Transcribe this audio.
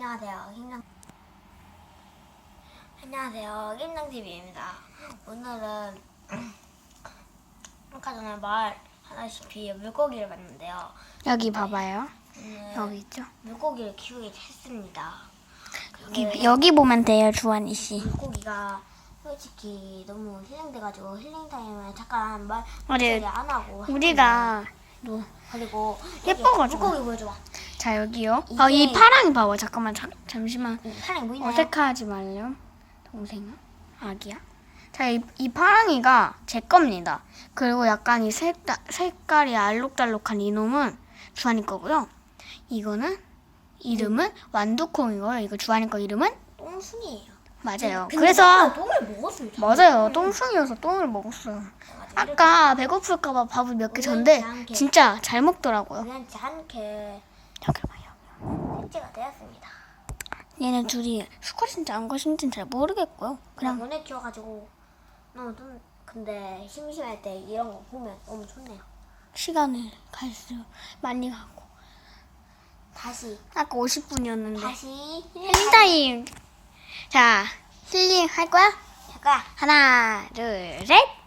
안녕하세요. 김장 안녕하세요. 김장TV입니다. 오늘은 아까 전에 말하다시피 물고기를 봤는데요. 여기 봐봐요. 오늘 여기 있죠? 물고기를 키우게 했습니다. 여기, 근데 여기 보면 돼요, 주환이 씨. 물고기가 솔직히 너무 힐링돼가지고 힐링 타임을 잠깐 말 소리 안 하고 우리가 그리고 예뻐가지고. 물고기 보여줘봐. 자 여기요. 이게- 어, 이 파랑이 봐봐. 잠깐만 잠, 잠시만. 사랑이 보이나요? 어색하지 말려. 동생아, 아기야. 자, 이, 이 파랑이가 제 겁니다. 그리고 약간 이 색깔, 색깔이 알록달록한 이놈은 주환이 거고요. 이거는 이름은 완두콩이고요. 이거 주환이 거 이름은 똥순이에요. 맞아요. 근데 그래서 똥을 먹었어요. 맞아요. 똥숭이여서 똥을 먹었어요. 아까 배고플까봐 밥을 몇 개 줬는데 진짜 잘 먹더라고요. 우연치 않게 여기 봐요. 셋째가 되었습니다. 얘네 둘이 수컷인지 안 것인지는 잘 모르겠고요. 그냥 그냥 오늘 키워가지고 너무 좀 근데 심심할 때 이런 거 보면 너무 좋네요. 시간을 갈수록 많이 가고. 다시 아까 50분이었는데. 다시 힐링 타임. 자, 힐링 할 거야? 잠깐 하나, 둘, 셋.